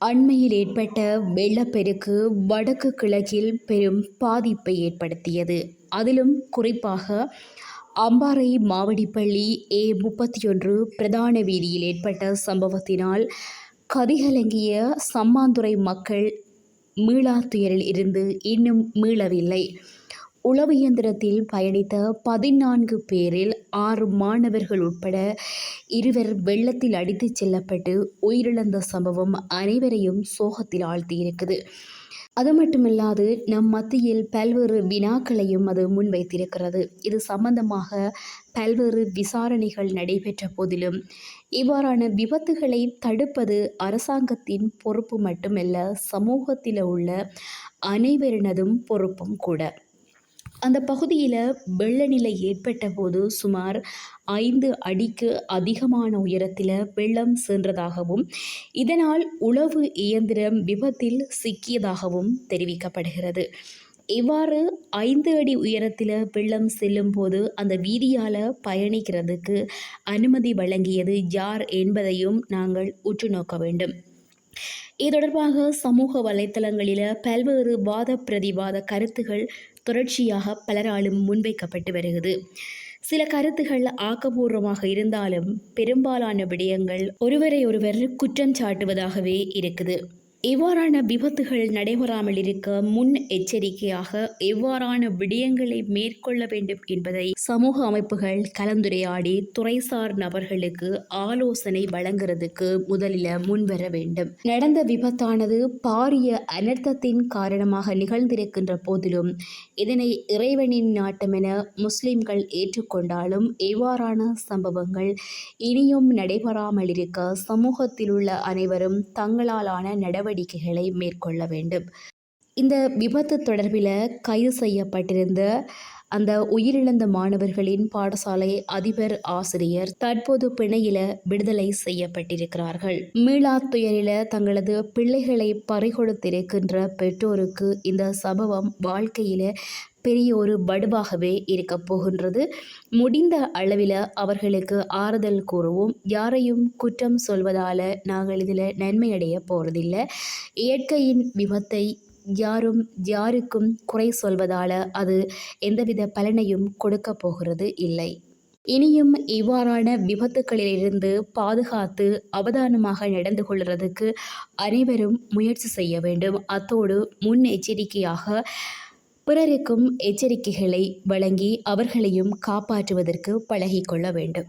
அண்மையில் ஏற்பட்ட வெள்ளப்பெருக்கு வடக்கு கிழக்கில் பெரும் பாதிப்பை ஏற்படுத்தியது. அதிலும் குறிப்பாக அம்பாறை மாவடிப்பள்ளி ஏ முப்பத்தி ஒன்று பிரதான வீதியில் ஏற்பட்ட சம்பவத்தினால் கதிகலங்கிய சம்மாந்துறை மக்கள் மீளா துயரில் இருந்து இன்னும் மீளவில்லை. உளவு இயந்திரத்தில் பயணித்த பதினான்கு பேரில் ஆறு மாணவர்கள் உட்பட இருவர் வெள்ளத்தில் அடித்துச் செல்லப்பட்டு உயிரிழந்த சம்பவம் அனைவரையும் சோகத்தில் ஆழ்த்தியிருக்குது. அது மட்டுமில்லாது நம் மத்தியில் பல்வேறு வினாக்களையும் அது முன்வைத்திருக்கிறது. இது சம்பந்தமாக பல்வேறு விசாரணைகள் நடைபெற்ற போதிலும் இவ்வாறான விபத்துகளை தடுப்பது அரசாங்கத்தின் பொறுப்பு மட்டுமல்ல சமூகத்தில் உள்ள அனைவரினதும் பொறுப்பும் கூட. அந்த பகுதியில் வெள்ளநிலை ஏற்பட்ட போது சுமார் ஐந்து அடிக்கு அதிகமான உயரத்தில் வெள்ளம் சென்றதாகவும் இதனால் உளவு இயந்திரம் விபத்தில் சிக்கியதாகவும் தெரிவிக்கப்படுகிறது. இவ்வாறு ஐந்து அடி உயரத்தில் வெள்ளம் செல்லும் போது அந்த வீதியால் பயணிக்கிறதுக்கு அனுமதி வழங்கியது யார் என்பதையும் நாங்கள் உற்று நோக்க வேண்டும். இது தொடர்பாக சமூக வலைத்தளங்களில் பல்வேறு வாத பிரதிவாத கருத்துகள் தொடர்ச்சியாக பலராலும் முன்வைக்கப்பட்டு வருகிறது. சில கருத்துகள் ஆக்கபூர்வமாக இருந்தாலும் பெரும்பாலான விடயங்கள் ஒருவரை ஒருவர் குற்றம் சாட்டுவதாகவே இருக்குது. இவ்வாறான விபத்துகள் நடைபெறாமல் இருக்க முன் எச்சரிக்கையாக எவ்வாறான விடயங்களை மேற்கொள்ள வேண்டும் என்பதை சமூக அமைப்புகள் கலந்துரையாடி துறைசார் நபர்களுக்கு ஆலோசனை வழங்குறதுக்கு முதலில் முன்வர வேண்டும். நடந்த விபத்தானது பாரிய அனர்த்தத்தின் காரணமாக நிகழ்ந்திருக்கின்ற போதிலும் இதனை இறைவனின் நாட்டமென முஸ்லிம்கள் ஏற்றுக்கொண்டாலும் இவ்வாறான சம்பவங்கள் இனியும் நடைபெறாமல் இருக்க சமூகத்தில் உள்ள அனைவரும் தங்களாலான நடவடிக்கை நடவடிக்கைகளை மேற்கொள்ள வேண்டும். இந்த விபத்து தொடர்பில் கைது செய்யப்பட்டிருந்த அந்த உயிரிழந்த மாணவர்களின் பாடசாலை அதிபர் ஆசிரியர் தற்போது பிணையில விடுதலை செய்யப்பட்டிருக்கிறார்கள். மீளா துயரில தங்களது பிள்ளைகளை பறிகொடுத்திருக்கின்ற பெற்றோருக்கு இந்த சம்பவம் வாழ்க்கையில பெரிய ஒரு படுவாகவே இருக்க போகின்றது. முடிந்த அளவில் அவர்களுக்கு ஆறுதல் கூறுவோம். யாரையும் குற்றம் சொல்வதால் நாங்கள் இதில் நன்மையடைய போகிறதில்லை போகிறதில்ல இயற்கையின் விபத்தை யாரும் யாருக்கும் குறை சொல்வதால் அது எந்தவித பலனையும் கொடுக்க போகிறது இல்லை. இனியும் இவ்வாறான விபத்துக்களிலிருந்து பாதுகாத்து அவதானமாக நடந்து கொள்வதற்கு அனைவரும் முயற்சி செய்ய வேண்டும். அத்தோடு முன் எச்சரிக்கையாக பிறருக்கும் எச்சரிக்கைகளை வழங்கி அவர்களையும் காப்பாற்றுவதற்கு பழகிக்கொள்ள வேண்டும்.